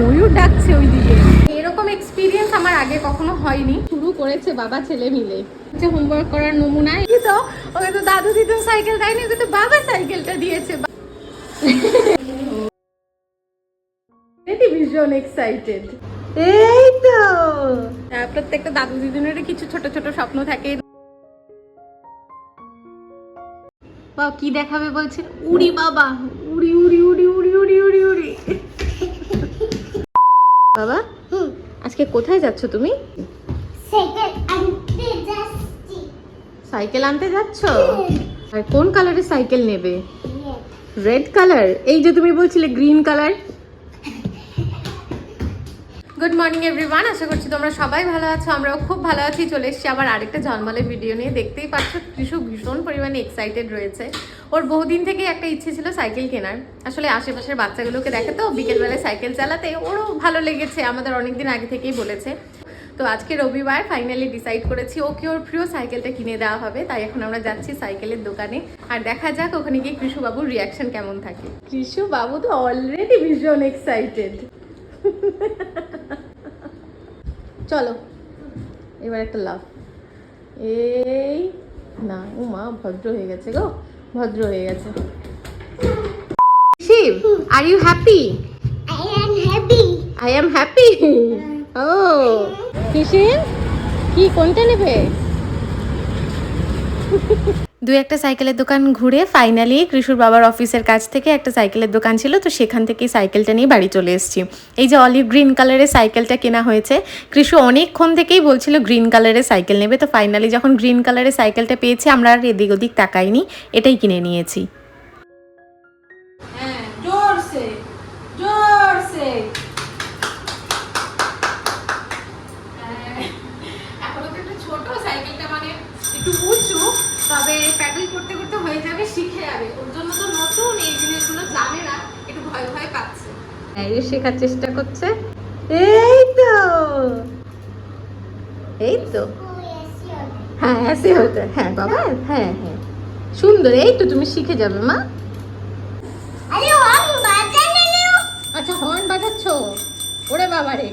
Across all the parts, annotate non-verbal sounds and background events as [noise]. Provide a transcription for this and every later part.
ময়ূর ডাকছে ওইদিকে। এরকম এক্সপিরিয়েন্স আমার আগে কখনো হয়নি। শুরু করেছে বাবা ছেলে মিলে। যে হোমওয়ার্ক করার নমুনা এই তো ওকে তো দাদু দিদু সাইকেল দেয়নি ওকে তো বাবা সাইকেলটা দিয়েছে। ভীষণ এক্সাইটেড এই তো। প্রত্যেকটা দাদু দিদুনের কিছু ছোট ছোট স্বপ্ন থাকে। কি দেখাবে বলছে? উড়ি বাবা উড়ি উড়ি উড়ি উড়ি উড়ি উড়ি উড়ি বাবা আজকে কোথায় যাচ্ছ তুমি? সাইকেল আনতে সাইকেল আনতে যাচ্ছ? আর কোন কালারের সাইকেল নেবে? রেড কালার এই যে তুমি বলছিলে green colour good morning everyone আশা করছি তোমরা সবাই ভালো আছো, আমরাও খুব ভালো আছি। চলে এসেছি আবার আরেকটা জন্মালের ভিডিও নিয়ে। দেখতেই পাচ্ছ কৃষু ভীষণ পরিমাণে এক্সাইটেড রয়েছে। ওর বহুদিন থেকে একটা ইচ্ছে ছিল সাইকেল কেনার। আসলে আশেপাশের বাচ্চাগুলোকে দেখে তো বিকেলবেলায় সাইকেল চালাতে ওরও ভালো লেগেছে, আমাদের অনেকদিন আগে থেকেই বলেছে। তো আজকে রবিবার ফাইনালি ডিসাইড করেছি, ওকে ওর প্রিয় সাইকেলটা কিনে দেওয়া হবে। তাই এখন আমরা যাচ্ছি সাইকেলের দোকানে। আর দেখা যাক ওখানে গিয়ে কৃষু বাবুর রিয়াকশন কেমন থাকে। কৃষু বাবু তো অলরেডি ভীষণ এক্সাইটেড চলো এবার একটা লাভ এই না ও মা ভদ্র হয়ে গেছে গো ভদ্র হয়ে গেছে। Shiv are you happy I am happy I happy ও কিসিন কি কোনটা নেবে? দু একটা সাইকেলের দোকান ঘুরে ফাইনালি কৃষুর বাবার অফিসের কাছ থেকে একটা সাইকেলের দোকান ছিল, তো সেখান থেকেই সাইকেলটা নিয়ে বাড়ি চলে এসেছি। এই যে অলিভ গ্রিন কালারের সাইকেলটা কেনা হয়েছে, কৃষু অনেকক্ষণ থেকেই বলছিল গ্রিন কালারের সাইকেল নেবে, তো ফাইনালি যখন গ্রিন কালারের সাইকেলটা পেয়েছি, আমরা আর এদিক ওদিক তাকাইনি, এটাই কিনে নিয়েছি। যাবে ওর জন্য তো নতুন এই জিনিসগুলো জানে না একটু ভয় ভয় পাচ্ছে। এই শেখার চেষ্টা করছে। এই তো। এই তো। হ্যাঁ এসে হতো হ্যাঁ বাবা হ্যাঁ হ্যাঁ। সুন্দর এই তো তুমি শিখে যাবে মা। আচ্ছা হর্ন বাজাচ্ছ? ওরে বাবারে।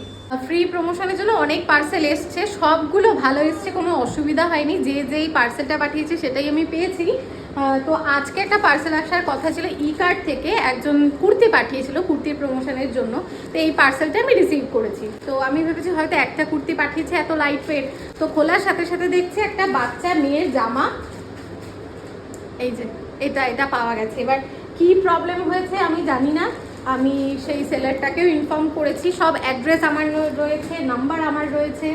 ফ্রি প্রমোশনের জন্য অনেক পার্সেল এসছে, সবগুলো ভালো এসছে, কোনো অসুবিধা হয়নি। যে যেই পার্সেলটা পাঠিয়েছে সেটাই আমি পেয়েছি। তো আজকে একটা পার্সেল আসার কথা ছিল ই কার্ড থেকে একজন কুর্তি পাঠিয়েছিল কুর্তির প্রমোশনের জন্য। তো এই পার্সেলটা আমি রিসিভ করেছি। তো আমি ভেবেছি হয়তো একটা কুর্তি পাঠিয়েছে এত লাইট ওয়েট তো খোলার সাথে সাথে দেখছি একটা বাচ্চা মেয়ের জামা। এই যে, এটা এটা পাওয়া গেছে। এবার কি প্রবলেম হয়েছে আমি জানি না। আমি সেই সেলারটাকেও ইনফর্ম করেছি। সব অ্যাড্রেস আমার রয়েছে নাম্বার আমার রয়েছে।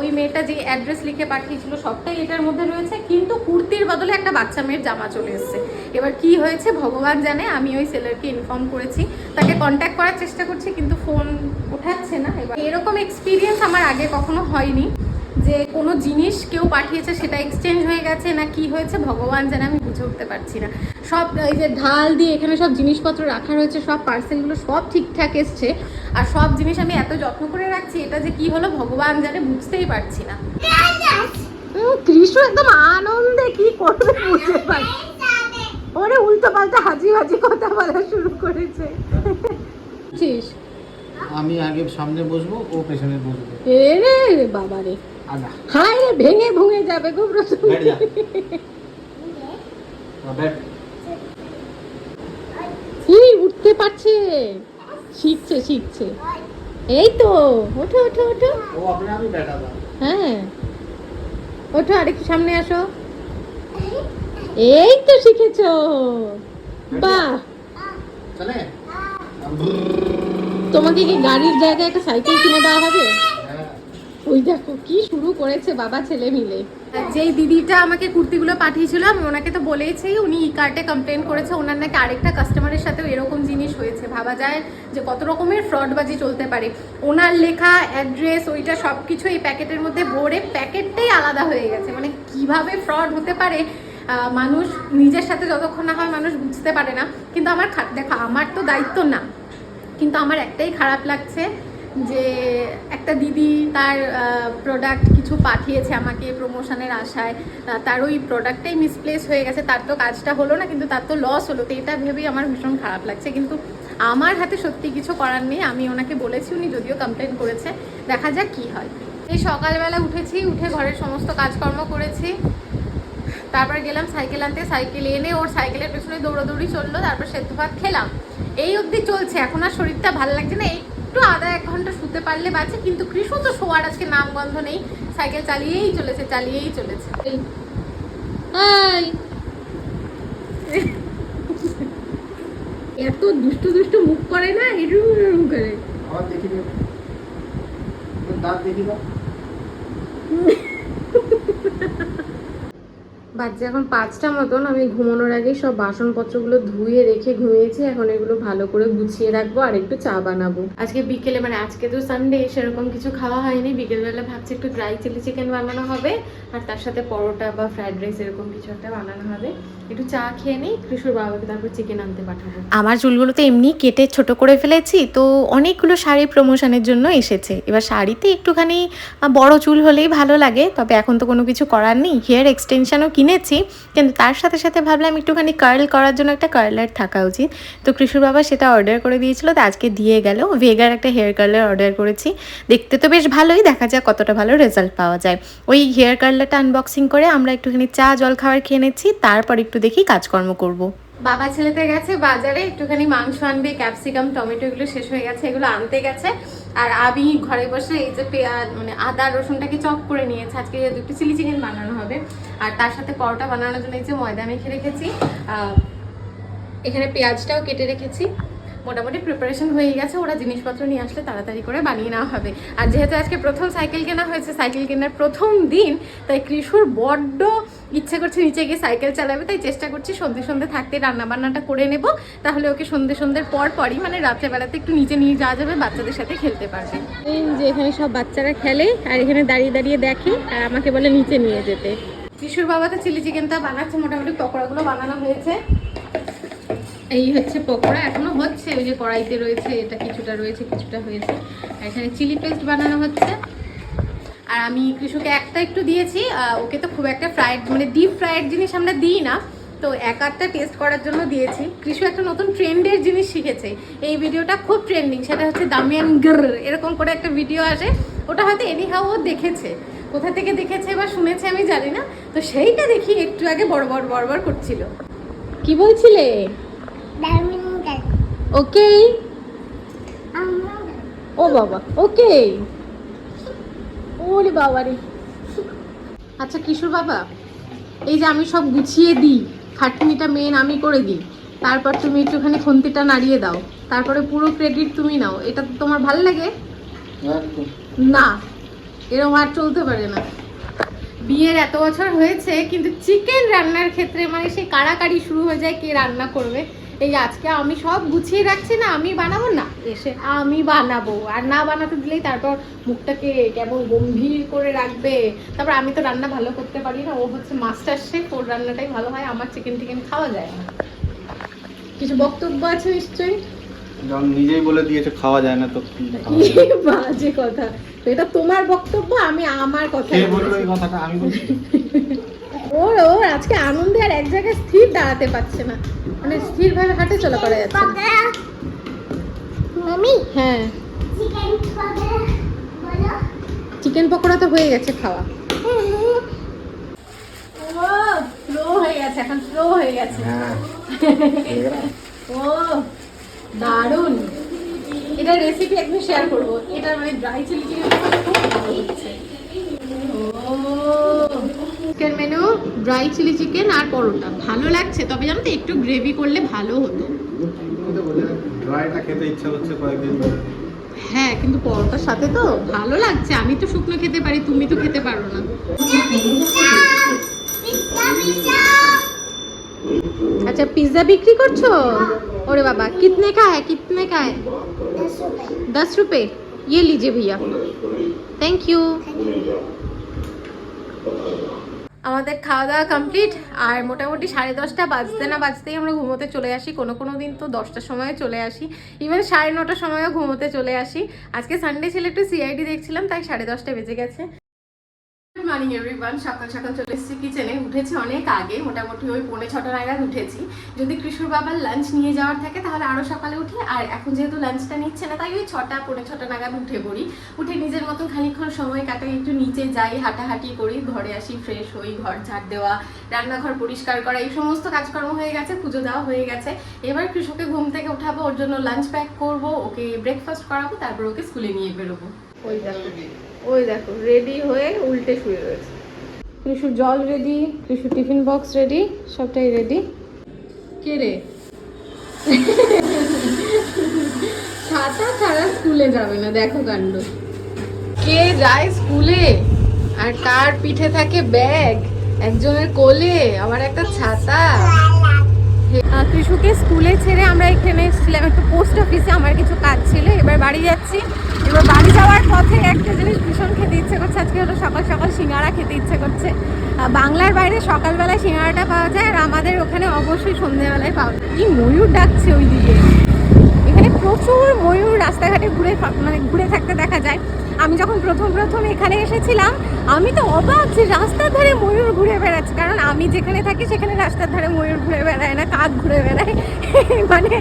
ওই মেয়েটা যে অ্যাড্রেস লিখে পাঠিয়েছিল, সবটাই এটার মধ্যে রয়েছে। কিন্তু কুর্তির বদলে একটা বাচ্চা মেয়ের জামা চলে এসেছে। এবার কি হয়েছে ভগবান জানে, আমি ওই সেলারকে ইনফর্ম করেছি। তাকে কন্ট্যাক্ট করার চেষ্টা করছি, কিন্তু ফোন ওঠাচ্ছে না। এবার এরকম এক্সপিরিয়েন্স আমার আগে কখনো হয়নি। যে কোনো জিনিস কেউ পাঠিয়েছে সেটা এক্সচেঞ্জ হয়ে গেছে না কি হয়েছে ভগবান জানে আমি বুঝে উঠতে পারছি না। সব এই যে ঢাল দিয়ে এখানে সব জিনিসপত্র রাখা রয়েছে সব পার্সেলগুলো সব ঠিকঠাক এসছে। আর সব জিনিস আমি এত যত্ন করে রাখছি এটা যে কি হলো ভগবান জানে বুঝতেই পারছি না। কৃষ্ণ একদম আনন্দে কি করবে বুঝতে পারছি ওরে উল্টো পাল্টা হাজি হাজি কথা বলা শুরু করেছে। আমি আগে সামনে বসবো ও পেছনে বসবে। এ রে বাবা রে ভেঙে ভুঙে যাবে উঠতে পারছে। শিখছে শিখছে। এই তো ওঠো ওঠো ওঠো। হ্যাঁ। ওঠো আরেকটু সামনে আসো। এই তো শিখেছ। বাহ। তোমাকে কি গাড়ির জায়গায় একটা সাইকেল কিনে দেওয়া হবে? ওই দেখো, কি শুরু করেছে বাবা ছেলে মিলে। যেই দিদিটা আমাকে কুর্তিগুলো পাঠিয়েছিল, আমি ওনাকে তো বলেইছি উনি ই কার্টে কমপ্লেন করেছে, ওনার নাকি আরেকটা কাস্টমারের সাথেও এরকম জিনিস হয়েছে। ভাবা যায় যে কত রকমের ফ্রডবাজি চলতে পারে। ওনার লেখা অ্যাড্রেস ওইটা সব কিছু এই প্যাকেটের মধ্যে ভরে প্যাকেটটাই আলাদা হয়ে গেছে। মানে কীভাবে ফ্রড হতে পারে মানুষ নিজের সাথে যতক্ষণ না হয় মানুষ বুঝতে পারে না। কিন্তু আমার দেখো, আমার তো দায়িত্ব না। কিন্তু আমার একটাই খারাপ লাগছে যে একটা দিদি তার প্রোডাক্ট কিছু পাঠিয়েছে আমাকে প্রমোশনের আশায়। তার ওই প্রোডাক্টটাই মিসপ্লেস হয়ে গেছে। তার তো কাজটা হলো না, কিন্তু তার তো লস হলো। তো এটা ভেবেই আমার ভীষণ খারাপ লাগছে। কিন্তু আমার হাতে সত্যি কিছু করার নেই। আমি ওনাকে বলেছি, উনি যদিও কমপ্লেন করেছে। দেখা যাক কি হয়। এই সকালবেলা উঠেছি, উঠে ঘরের সমস্ত কাজকর্ম করেছি। তারপর গেলাম সাইকেল আনতে। সাইকেল এনে ওর সাইকেলের পেছনে দৌড়াদৌড়ি চলল। তারপর সেদ্ধ ভাত খেলাম। এই অবধি চলছে। এখন আর শরীরটা ভালো লাগছে না। একটু আধা এক ঘণ্টা শুতে পারলে বাঁচে কিন্তু কৃষ্ণ তো শোয়ার আজকে নাম গন্ধ নেই। সাইকেল চালিয়েই চলেছে চালিয়েই চলেছে। এত দুষ্টু দুষ্টু মুখ করে না এরকম এরকম করে। আবার দেখি দাঁত দেখি দাও [laughs] বাজছে এখন পাঁচটা মতন আমি ঘুমানোর আগে সব বাসনপত্রগুলো ধুয়ে রেখে ঘুমিয়েছি। এখন এগুলো ভালো করে গুছিয়ে রাখব আর একটু চা বানাবো। আজকে বিকেলে মানে আজকে তো সানডে সেরকম কিছু খাওয়া হয়নি। বিকেলবেলা ভাবছি একটু ড্রাই চিলি চিকেন বানানো হবে, আর তার সাথে পরোটা বা ফ্রাইড রাইস এরকম কিছু একটা বানানো হবে। একটু চা খেয়ে বাবাকে তারপর চিকেন আনতে পাঠাবো। আমার চুলগুলো তো এমনি কেটে ছোট করে ফেলেছি, তো অনেকগুলো শাড়ি প্রমোশনের জন্য এসেছে। এবার শাড়িতে একটুখানি বড় চুল হলেই ভালো লাগে, তবে এখন তো কোনো কিছু করার নেই। হেয়ার এক্সটেনশনও কিনেছি, কিন্তু তার সাথে সাথে ভাবলাম একটুখানি কার্ল করার জন্য একটা কার্লার থাকা উচিত। তো কৃষুর বাবা সেটা অর্ডার করে দিয়েছিল, তো আজকে দিয়ে গেল। ভেগার একটা হেয়ার কার্লার অর্ডার করেছি। দেখতে তো বেশ ভালোই, দেখা যায় কতটা ভালো রেজাল্ট পাওয়া যায়। ওই হেয়ার কার্লারটা আনবক্সিং করে আমরা একটুখানি চা, জল খাবার খেয়ে নিচ্ছি, তারপর একটু দেখি কাজকর্ম করব। বাবা ছেলেতে গেছে, বাজারে একটুখানি মাংস আনবে, ক্যাপসিকাম, টমেটো, এগুলো শেষ হয়ে গেছে, এগুলো আনতে গেছে। আর আমি ঘরে বসে এই যে পেঁয়াজ মানে আদা, রসুনটাকে চপ করে নিয়েছি। আজকে দুটো চিলি চিকেন বানানো হবে, আর তার সাথে পরোটা বানানোর জন্য এই যে ময়দা মেখে রেখেছি এখানে পেঁয়াজটাও কেটে রেখেছি। মোটামুটি প্রিপারেশন হয়ে গেছে, ওরা জিনিসপত্র নিয়ে আসলে তাড়াতাড়ি করে বানিয়ে নেওয়া হবে। আর যেহেতু আজকে প্রথম সাইকেল কেনা হয়েছে সাইকেল কেনার প্রথম দিন, তাই কৃষুর বড্ড ইচ্ছে করছে নিচে গিয়ে সাইকেল চালাবে, তাই চেষ্টা করছি সন্ধে সন্ধে থাকতে রান্না বান্নাটা করে নেব, তাহলে ওকে সন্ধে সন্ধ্যের পর পরই মানে রাত্রেবেলাতে একটু নিচে নিয়ে যাওয়া যাবে, বাচ্চাদের সাথে খেলতে পারবে। যে এখানে সব বাচ্চারা খেলে, আর এখানে দাঁড়িয়ে দাঁড়িয়ে দেখে, আর আমাকে বলে নিচে নিয়ে যেতে। কৃষুর বাবা তো চিলি চিকেনটা বানাচ্ছে, মোটামুটি পকোড়াগুলো বানানো হয়েছে। এই হচ্ছে পকোড়া, এখনও হচ্ছে, ওই যে কড়াইতে রয়েছে, এটা কিছুটা রয়েছে, কিছুটা হয়েছে। এখানে চিলি পেস্ট বানানো হচ্ছে। আর আমি কৃষকে একটা একটু দিয়েছি ওকে তো খুব একটা ফ্রাইড মানে ডিপ ফ্রাইড জিনিস আমরা দিই না। তো এক আধটা টেস্ট করার জন্য দিয়েছি। কৃষু একটা নতুন ট্রেন্ডের জিনিস শিখেছে। এই ভিডিওটা খুব ট্রেন্ডিং সেটা হচ্ছে দামিয়ান গর, এরকম করে একটা ভিডিও আসে। ওটা হয়তো এনিহাও ও দেখেছে। কোথা থেকে দেখেছে বা শুনেছে আমি জানি না। তো সেইটা দেখি একটু আগে বড় বড় বড় করছিল। কি বলছিলে. ওকে ও বাবা ওকে ওরে বাবা রে। আচ্ছা কিশোর বাবা, এই যে আমি সব গুছিয়ে দিই, খাটনিটা মেন আমি করে দিই, তারপর তুমি একটুখানি খন্তিটা নাড়িয়ে দাও, তারপরে পুরো ক্রেডিট তুমি নাও, এটা তো তোমার ভালো লাগে? না এরকম আর চলতে পারে না। বিয়ের এত বছর হয়েছে, কিন্তু চিকেন রান্নার ক্ষেত্রে মানে সেই কাড়াকাড়ি শুরু হয়ে যায় কে রান্না করবে। এই আজকে আমি সব গুছিয়ে রাখছি না আমি বানাবো না? এসে। আমি বানাবো আর না বানাতে দিলেই তারপর মুখটাকে কেমন গম্ভীর করে রাখবে। তারপর আমি তো রান্না ভালো করতে পারি না ও হচ্ছে মাস্টার শেফ ওর রান্নাটাই ভালো হয় আমার চিকেন টিকেন খাওয়া যায় না। কিছু বক্তব্য আছে নিশ্চয়ই? যখন নিজেই বলে দিয়েছে খাওয়া যায় না তো কি বাজে কথা। এটা তোমার বক্তব্য আমি আমার কথা কে বলল এই কথাটা? আমি বলছি। [laughs] ওর ওর আজকে আনন্দে আর এক জায়গায় স্থির দাঁড়াতে পারছে না। মানে স্থিরভাবে হাঁটে চলা করা যাচ্ছে মামি হ্যাঁ। চিকেন পকোড়া বলো। চিকেন পকোড়া তো হয়ে গেছে খাওয়া। ও স্লো হয়ে গেছে এখন স্লো হয়ে গেছে। হ্যাঁ। ও দারুণ। এটা রেসিপি একদিন শেয়ার করব। এটা মানে ড্রাই চিলি চিকেন খুব ভালো হচ্ছে Chicken menu dry chilli chicken আর পরোটা ভালো লাগছে তবে জানো তো একটু গ্রেভি করলে ভালো হতো ড্রাইটা খেতে ইচ্ছা হচ্ছে কয়েকদিন ধরে। হ্যাঁ কিন্তু পরোটার সাথে তো ভালো লাগছে আমি তো শুকনো খেতে পারি তুমি তো খেতে পারো না পিজ্জা পিজ্জা আচ্ছা পিৎজা বিক্রি করছো ওরে বাবা कितने का है कितने का है दस रुपए दस रुपए ये लीजिए भैया থ্যাংক ইউ আমাদের খাওয়া দাওয়া কমপ্লিট আর মোটামুটি সাড়ে দশটা বাজতে না বাজতেই আমরা ঘুমোতে চলে আসি। কোনো কোনো দিন তো দশটার সময় চলে আসি। ইভেন সাড়ে নটার সময়ও ঘুমোতে চলে আসি। আজকে সানডে ছিল একটু সিআইডি দেখছিলাম, তাই সাড়ে দশটা বেজে গেছে। মর্নিং এভরিওয়ান সকাল সকাল চলে এসেছি কিচেনে উঠেছি অনেক আগে, মোটামুটি ওই পৌনে ছটা নাগাদ উঠেছি। যদি কৃষ্ণর বাবার লাঞ্চ নিয়ে যাওয়ার থাকে, তাহলে আরও সকালে উঠি, আর এখন যেহেতু লাঞ্চটা নিচ্ছে না, তাই ওই ছটা, পৌনে ছটা নাগাদ উঠে পড়ি। উঠে নিজের মতন খানিকক্ষণ সময় কাটাই, একটু নিচে যাই, হাঁটাহাঁটি করি, ঘরে আসি ফ্রেশ হই, ঘর ঝাড় দেওয়া, রান্নাঘর পরিষ্কার করা, এই সমস্ত কাজকর্ম হয়ে গেছে, পুজো দেওয়া হয়ে গেছে। এবার কৃষককে ঘুম থেকে উঠাবো, ওর জন্য লাঞ্চ প্যাক করব, ওকে ব্রেকফাস্ট করাবো, তারপর ওকে স্কুলে নিয়ে বেরোবো। ওই ওই দেখো রেডি হয়ে উল্টে শুয়ে রয়েছে। কৃষু জল ready Krishu tiffin box ready সবটাই রেডি কে রে? ছাতা ছাড়া স্কুলে যাবে না, দেখো কাণ্ড। কে যায় স্কুলে? আর কার পিঠে থাকে ব্যাগ? একজনের কোলে, আবার একটা ছাতা। কৃষুকে স্কুলে ছেড়ে আমরা এখানে এসেছিলাম। একটু পোস্ট অফিসে আমার কিছু কাজ ছিল, এবার বাড়ি যাচ্ছি। এবার বাড়ি যাওয়ার পথে একটা জিনিস ভীষণ খেতে ইচ্ছে করছে। আজকে হলো সকাল সকাল সিঙ্গারা খেতে ইচ্ছে করছে। বাংলার বাইরে সকালবেলায় সিঙ্গারাটা পাওয়া যায়, আর আমাদের ওখানে অবশ্যই সন্ধ্যেবেলায় পাওয়া যায়। কি ময়ূর ডাকছে ওইদিকে? এখানে প্রচুর ময়ূর রাস্তাঘাটে ঘুরে মানে ঘুরে থাকতে দেখা যায়। আমি যখন প্রথম প্রথম এখানে এসেছিলাম, আমি তো অবাক যে রাস্তার ধারে ময়ূর ঘুরে বেড়াচ্ছে। কারণ আমি যেখানে থাকি সেখানে রাস্তার ধারে ময়ূর ঘুরে বেড়ায় না, কাক ঘুরে বেড়ায়। [laughs] মানে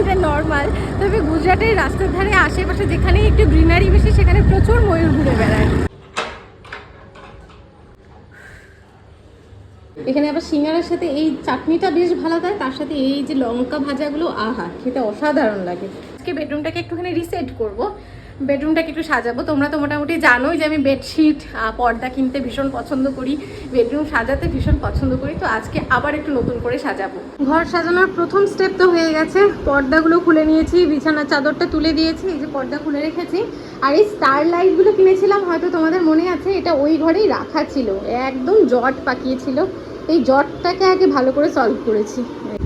এটা নর্মাল তবে গুজরাটের রাস্তার ধারে আশেপাশে যেখানে একটু গ্রিনারি বেশি, সেখানে প্রচুর ময়ূর ঘুরে বেড়ায়। এখানে আবার সিঙ্গারার সাথে এই চাটনিটা বেশ ভালো দেয়, তার সাথে এই যে লঙ্কা ভাজাগুলো, আহা, খেতে অসাধারণ লাগে। আজকে বেডরুমটাকে একটুখানি রিসেট করব। বেডরুমটাকে একটু সাজাবো। তোমরা তো মোটামুটি জানোই যে আমি বেডশিট পর্দা কিনতে ভীষণ পছন্দ করি, বেডরুম সাজাতে ভীষণ পছন্দ করি, তো আজকে আবার একটু নতুন করে সাজাবো। ঘর সাজানোর প্রথম স্টেপ তো হয়ে গেছে। পর্দাগুলো খুলে নিয়েছি, বিছানার চাদরটা তুলে দিয়েছি, এই যে পর্দা খুলে রেখেছি। আর এই স্টার লাইটগুলো কিনেছিলাম, হয়তো তোমাদের মনে আছে, এটা ওই ঘরেই রাখা ছিল, একদম জট পাকিয়েছিল এই জটটাকে আগে ভালো করে সলভ করেছি।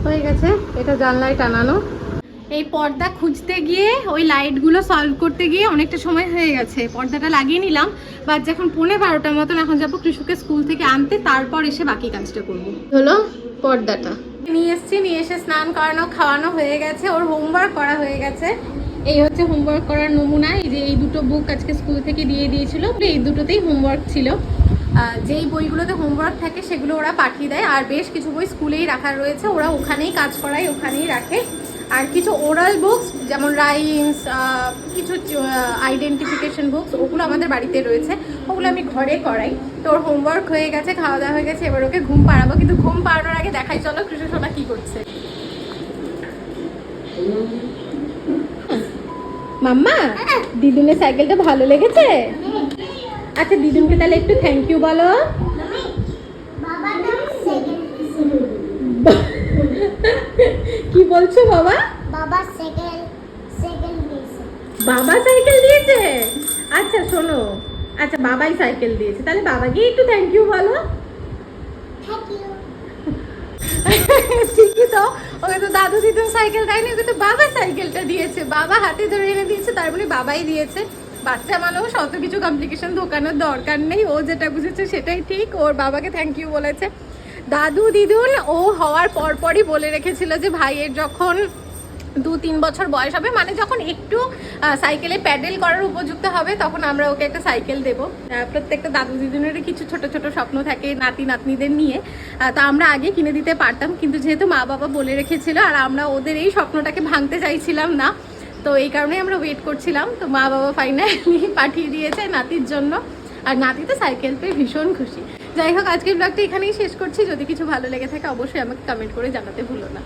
হয়ে গেছে, এটা জানলায় টানানো। এই পর্দা খুঁজতে গিয়ে ওই লাইটগুলো সলভ করতে গিয়ে অনেকটা সময় হয়ে গেছে। পর্দাটা লাগিয়ে নিলাম বাট যখন পৌনে বারোটার মতন এখন যাব কৃষককে স্কুল থেকে আনতে তারপর এসে বাকি কাজটা করব। হলো পর্দাটা। নিয়ে এসেছি নিয়ে এসে স্নান করানো খাওয়ানো হয়ে গেছে ওর হোমওয়ার্ক করা হয়ে গেছে। এই হচ্ছে হোমওয়ার্ক করার নমুনা এই যে এই দুটো বুক আজকে স্কুল থেকে দিয়ে দিয়েছিল এই দুটোতেই হোমওয়ার্ক ছিল। যেই বইগুলোতে হোমওয়ার্ক থাকে সেগুলো ওরা পাঠিয়ে দেয় আর বেশ কিছু বই স্কুলেই রাখা রয়েছে ওরা ওখানেই কাজ করায় ওখানেই রাখে। আর কিছু ওরাল বুকস যেমন রাইমস কিছু আইডেন্টিফিকেশন বুকস ওগুলো আমাদের বাড়িতে রয়েছে। ওগুলো আমি ঘরে করাই। তো ওর হোমওয়ার্ক হয়ে গেছে খাওয়া দাওয়া হয়ে গেছে, এবার ওকে ঘুম পাড়াবো। কিন্তু ঘুম পাড়ানোর আগে দেখাই, চলো কৃষ্ণ সোনা কি করছে। মাম্মা, দিদুনের সাইকেলটা ভালো লেগেছে? আচ্ছা দিদুনকে তাহলে একটু থ্যাংক ইউ বলো মামি বাবা নাম সেকেন্ড কি বলছো বাবা? বাবা সেকেন্ড সেকেন্ড দিয়েছে। বাবা সাইকেল দিয়েছে? আচ্ছা শোনো। আচ্ছা বাবাই সাইকেল দিয়েছে। তাহলে বাবাকে একটু থ্যাংক ইউ বলো। [laughs] ঠিকই তো। ওকে তো দাদু দিদুন সাইকেল দেয়নি ওকে তো বাবা সাইকেলটা দিয়েছে। বাবা হাতে ধরে এনে দিয়েছে তার মানে বাবাই দিয়েছে। বাচ্চা মানুষ অত কিছু কমপ্লিকেশন ঢোকানোর দরকার নেই। ও যেটা বুঝেছে সেটাই ঠিক। ওর বাবাকে থ্যাংক ইউ বলেছে। দাদু দিদুন, ও হওয়ার পরপরই বলে রেখেছিল যে ভাইয়ের যখন দু তিন বছর বয়স হবে মানে যখন একটু সাইকেলে প্যাডেল করার উপযুক্ত হবে, তখন আমরা ওকে একটা সাইকেল দেবো। প্রত্যেকটা দাদু দিদুনেরই কিছু ছোট ছোট স্বপ্ন থাকে নাতি নাতনিদের নিয়ে। তা আমরা আগে কিনে দিতে পারতাম, কিন্তু যেহেতু মা বাবা বলে রেখেছিল আর আমরা ওদের এই স্বপ্নটাকে ভাঙতে চাইছিলাম না, তো এই কারণে আমরা ওয়েট করছিলাম। তো মা বাবা ফাইনালি [laughs] পাঠিয়ে দিয়েছে নাতির জন্য। আর নাতি তো সাইকেল পেয়ে ভীষণ খুশি। যাই হোক, আজকের ব্লগটা এখানেই শেষ করছি। যদি কিছু ভালো লেগে থাকে, অবশ্যই আমাকে কমেন্ট করে জানাতে ভুলো না।